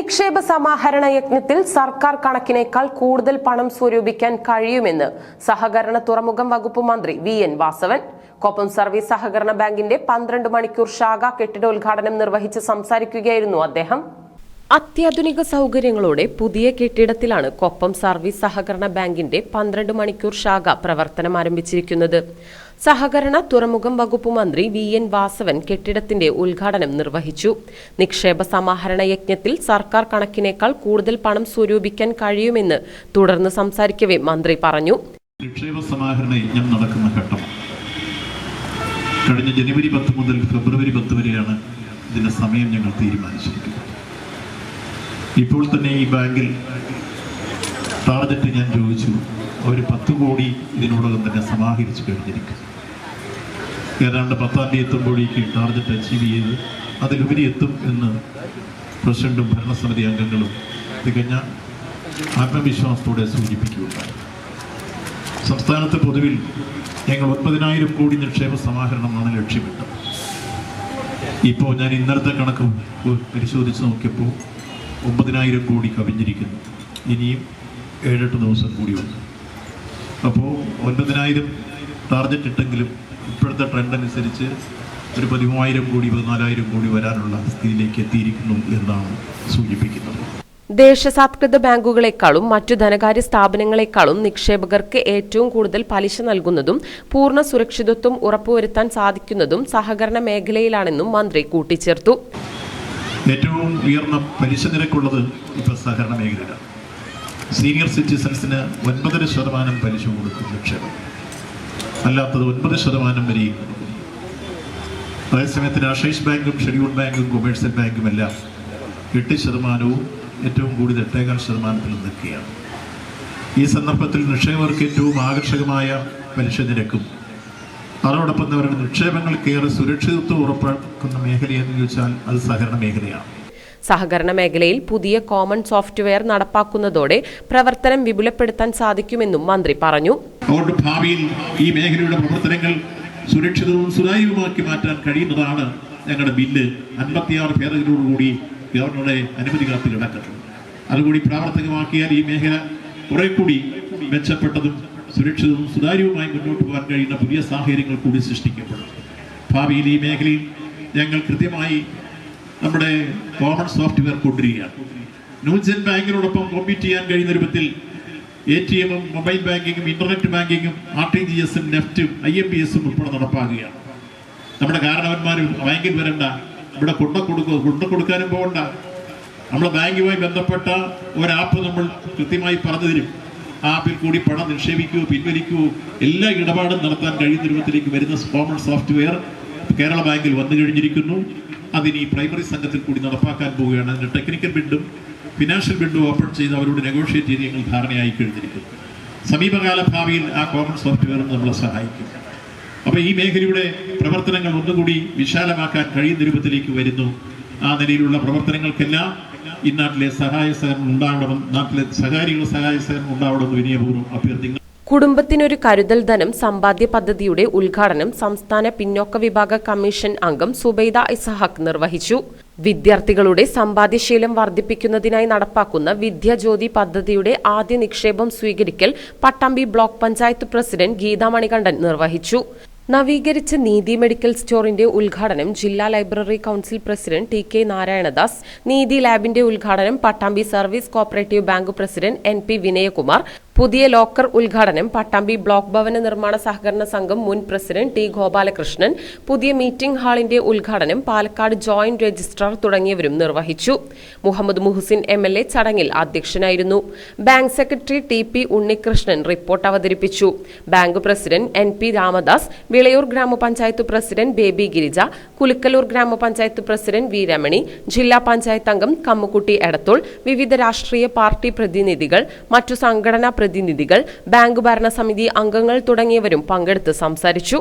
നിക്ഷേപ സമാഹരണ യജ്ഞത്തിൽ സർക്കാർ കണക്കിനേക്കാൾ കൂടുതൽ പണം സ്വരൂപിക്കാൻ കഴിയുമെന്ന് സഹകരണ തുറമുഖം വകുപ്പ് മന്ത്രി V N Vasavan. Koppam service സഹകരണ ബാങ്കിന്റെ പന്ത്രണ്ട് മണിക്കൂർ ശാഖ കെട്ടിടോദ്ഘാടനം നിർവഹിച്ച് സംസാരിക്കുകയായിരുന്നു അദ്ദേഹം. അത്യാധുനിക സൗകര്യങ്ങളോടെ പുതിയ കെട്ടിടത്തിലാണ് കൊപ്പം സർവീസ് സഹകരണ ബാങ്കിന്റെ പന്ത്രണ്ട് മണിക്കൂർ ശാഖ പ്രവർത്തനം ആരംഭിച്ചിരിക്കുന്നത്. സഹകരണ തുറമുഖം വകുപ്പ് മന്ത്രി വി എൻ വാസവൻ കെട്ടിടത്തിന്റെ ഉദ്ഘാടനം നിർവഹിച്ചു. നിക്ഷേപ സമാഹരണ യജ്ഞത്തിൽ സർക്കാർ കണക്കിനേക്കാൾ കൂടുതൽ പണം സ്വരൂപിക്കാൻ കഴിയുമെന്ന് തുടർന്ന് സംസാരിക്കവെ മന്ത്രി പറഞ്ഞു. നിക്ഷേപ സമാഹരണ യജ്ഞം നടക്കുന്ന ഘട്ടം. കഴിഞ്ഞ ജനുവരി പത്ത് മുതൽ ഫെബ്രുവരി പത്ത് വരെയാണ് ഇതിന്റെ സമയം ഞങ്ങൾ തീരുമാനിച്ചിരിക്കുന്നത്. ഇപ്പോൾ തന്നെ ഈ ബാങ്കിൽ ടാർഗറ്റ് ഞാൻ ചോദിച്ചു ഒരു പത്ത് കോടി ഇതിനോടകം തന്നെ സമാഹരിച്ചു കഴിഞ്ഞിരിക്കും. ഏതാണ്ട് പത്താം തീയതി എത്തുമ്പോഴേക്ക് ടാർജറ്റ് അച്ചീവ് ചെയ്ത് അതിലുപരി എത്തും എന്ന് പ്രസിഡന്റും ഭരണസമിതി അംഗങ്ങളും തികഞ്ഞ ആത്മവിശ്വാസത്തോടെ സൂചിപ്പിക്കുകയുണ്ടായി. സംസ്ഥാനത്ത് പൊതുവിൽ ഞങ്ങൾ ഒൻപതിനായിരം കോടി നിക്ഷേപ സമാഹരണമാണ് ലക്ഷ്യമിട്ടത്. ഇപ്പോൾ ഞാൻ ഇന്നലത്തെ കണക്ക് പരിശോധിച്ച് നോക്കിയപ്പോൾ ഒമ്പതിനായിരം കോടി കവിഞ്ഞിരിക്കുന്നു. ഇനിയും ഏഴെട്ട് ദിവസം കൂടിയുണ്ട് അപ്പോൾ ഒൻപതിനായിരം ടാർഗറ്റ് ഇട്ടെങ്കിലും ഇപ്പോഴത്തെ ട്രെൻഡ് അനുസരിച്ച് ഒരു പതിമൂവായിരം കോടി പതിനാലായിരം കോടി വരാനുള്ള സ്ഥിതിയിലേക്ക് എത്തിയിരിക്കുന്നു എന്നാണ് സൂചിപ്പിക്കുന്നത്. ദേശസാത്കൃത ബാങ്കുകളെക്കാളും മറ്റു ധനകാര്യ സ്ഥാപനങ്ങളെക്കാളും നിക്ഷേപകർക്ക് ഏറ്റവും കൂടുതൽ പലിശ നൽകുന്നതും പൂർണ സുരക്ഷിതത്വം ഉറപ്പുവരുത്താൻ സാധിക്കുന്നതും സഹകരണ മേഖലയിലാണെന്നും മന്ത്രി കൂട്ടിച്ചേർത്തു. ഏറ്റവും ഉയർന്ന പലിശ നിരക്കുള്ളത് ഇപ്പോൾ സഹകരണ മേഖലയിലാണ്. സീനിയർ സിറ്റിസൺസിന് ഒൻപതര ശതമാനം പലിശ കൊടുക്കും നിക്ഷേപം. അല്ലാത്തത് ഒൻപത് ശതമാനം വരെയും അതേസമയത്തിന് അതേസമയത്ത് രാഷ്ട്രീയ ബാങ്കും ഷെഡ്യൂൾഡ് ബാങ്കും കൊമേഴ്സ്യൽ ബാങ്കും എല്ലാം എട്ട് ശതമാനവും ഏറ്റവും കൂടുതൽ എട്ടേകാൽ ശതമാനത്തിൽ നിൽക്കുകയാണ്. ഈ സന്ദർഭത്തിൽ നിക്ഷേപകർക്ക് ഏറ്റവും ആകർഷകമായ പലിശ നിരക്കും അതോടൊപ്പം അവരുടെ നിക്ഷേപങ്ങൾക്കേറെ സുരക്ഷിതത്വം ഉറപ്പാക്കുന്ന മേഖലയെന്ന് ചോദിച്ചാൽ അത് സഹകരണ മേഖലയാണ്. സഹകരണ മേഖലയിൽ പുതിയ കോമൺ സോഫ്റ്റ്വെയർ നടപ്പാക്കുന്നതോടെ പ്രവർത്തനം വിപുലപ്പെടുത്താൻ സാധിക്കുമെന്നും മന്ത്രി പറഞ്ഞു. അതുകൊണ്ട് ഭാവിയിൽ ഈ മേഖലയുടെ പ്രവർത്തനങ്ങൾ സുരക്ഷിതവും സുതാര്യവുമാക്കി മാറ്റാൻ കഴിയുന്നതാണ് ഞങ്ങളുടെ ബില്ല് അൻപത്തിയാറ് ഭേദഗതിയോടുകൂടി ഗവർണറുടെ അനുമതി കാത്ത് കിടക്കുന്നത് അതുകൂടി പ്രാവർത്തികമാക്കിയാൽ ഈ മേഖല കുറെ കൂടി മെച്ചപ്പെട്ടതും സുരക്ഷിതവും സുതാര്യവുമായി മുന്നോട്ട് പോകാൻ കഴിയുന്ന പുതിയ സാഹചര്യങ്ങൾ കൂടി സൃഷ്ടിക്കപ്പെടും. ഭാവിയിൽ ഈ മേഖലയിൽ ഞങ്ങൾ കൃത്യമായി നമ്മുടെ കോമൺ സോഫ്റ്റ്വെയർ കൊണ്ടുവരികയാണ്. ന്യൂജൻ ബാങ്കിനോടൊപ്പം കോമ്പീറ്റ് ചെയ്യാൻ കഴിയുന്ന രൂപത്തിൽ എ ടി എമ്മും മൊബൈൽ ബാങ്കിങ്ങും ഇന്റർനെറ്റ് ബാങ്കിങ്ങും ആർ ടി ജി എസും നെഫ്റ്റും ഐ എം പി എസും ഉൾപ്പെടെ നടപ്പാക്കുകയാണ്. നമ്മുടെ കാരണവന്മാരും ബാങ്കിൽ വരണ്ട ഇവിടെ കൊണ്ട കൊടുക്കുക കൊണ്ട കൊടുക്കാനും പോകണ്ട. നമ്മുടെ ബാങ്കുമായി ബന്ധപ്പെട്ട ഒരാപ്പ് നമ്മൾ കൃത്യമായി പറഞ്ഞു തരും. ആപ്പിൽ കൂടി പണം നിക്ഷേപിക്കുകയോ പിൻവലിക്കുകയോ എല്ലാ ഇടപാടും നടത്താൻ കഴിയുന്ന രൂപത്തിലേക്ക് വരുന്ന കോമൺ സോഫ്റ്റ്വെയർ കേരള ബാങ്കിൽ വന്നു കഴിഞ്ഞിരിക്കുന്നു. അതിനി പ്രൈമറി സംഘത്തിൽ കൂടി നടപ്പാക്കാൻ പോവുകയാണ്. അതിന്റെ ടെക്നിക്കൽ ബിഡും ഫിനാൻഷ്യൽ ബിഡും ഓപ്പൺ ചെയ്ത് അവരോട് നെഗോഷിയേറ്റ് ചെയ്ത് ഞങ്ങൾ ധാരണയായി കഴിഞ്ഞിരിക്കുന്നു. സമീപകാല ഭാവിയിൽ ആ കോമൺ സോഫ്റ്റ്വെയർ നമ്മളെ സഹായിക്കും. അപ്പോൾ ഈ മേഖലയുടെ പ്രവർത്തനങ്ങൾ ഒന്നുകൂടി വിശാലമാക്കാൻ കഴിയുന്ന രൂപത്തിലേക്ക് വരുന്നു. ആ നിലയിലുള്ള പ്രവർത്തനങ്ങൾക്കെല്ലാം ഈ നാട്ടിലെ സഹായ സഹകരണം ഉണ്ടാവണം നാട്ടിലെ സഹകാരികളുടെ സഹായ സഹകരണം ഉണ്ടാവണമെന്ന് വിനയപൂർവം അഭ്യർത്ഥിക്കുന്നു. കുടുംബത്തിനൊരു കരുതൽ ധനം സമ്പാദ്യ പദ്ധതിയുടെ ഉദ്ഘാടനം സംസ്ഥാന പിന്നോക്ക വിഭാഗ കമ്മീഷൻ അംഗം സുബൈദ ഇസഹാക്ക് നിർവഹിച്ചു. വിദ്യാർത്ഥികളുടെ സമ്പാദ്യശീലം വർദ്ധിപ്പിക്കുന്നതിനായി നടപ്പാക്കുന്ന വിദ്യാജ്യോതി പദ്ധതിയുടെ ആദ്യ നിക്ഷേപം സ്വീകരിക്കൽ പട്ടാമ്പി ബ്ലോക്ക് പഞ്ചായത്ത് പ്രസിഡന്റ് ഗീതാ മണികണ്ഠൻ നിർവഹിച്ചു. നവീകരിച്ച നീതി മെഡിക്കൽ സ്റ്റോറിന്റെ ഉദ്ഘാടനം ജില്ലാ library council president T K Narayanadas Neethi ലാബിന്റെ ഉദ്ഘാടനം Pattambi service cooperative bank president N P Vinayakumar പുതിയ ലോക്കർ ഉദ്ഘാടനം പട്ടാമ്പി ബ്ലോക്ക് ഭവന നിർമ്മാണ സഹകരണ സംഘം മുൻ പ്രസിഡന്റ് ടി ഗോപാലകൃഷ്ണൻ പുതിയ മീറ്റിംഗ് ഹാളിന്റെ ഉദ്ഘാടനം പാലക്കാട് ജോയിന്റ് രജിസ്ട്രാർ തുടങ്ങിയവരും നിർവഹിച്ചു. Muhammad Muhsin M L A ചടങ്ങിൽ അധ്യക്ഷനായിരുന്നു. Bank secretary T P Unnikrishnan report അവതരിപ്പിച്ചു. Bank president N P Ramadas Vilayur ഗ്രാമപഞ്ചായത്ത് പ്രസിഡന്റ് ബേബി ഗിരിജ കുലുക്കലൂർ ഗ്രാമപഞ്ചായത്ത് പ്രസിഡന്റ് വി രമണി ജില്ലാ പഞ്ചായത്ത് അംഗം കമ്മുക്കുട്ടി എടത്തോൾ വിവിധ രാഷ്ട്രീയ പാർട്ടി പ്രതിനിധികൾ മറ്റു സംഘടനാ പ്രതിനിധികൾ ബാങ്ക് ഭരണസമിതി അംഗങ്ങൾ തുടങ്ങിയവരും പങ്കെടുത്ത് സംസാരിച്ചു.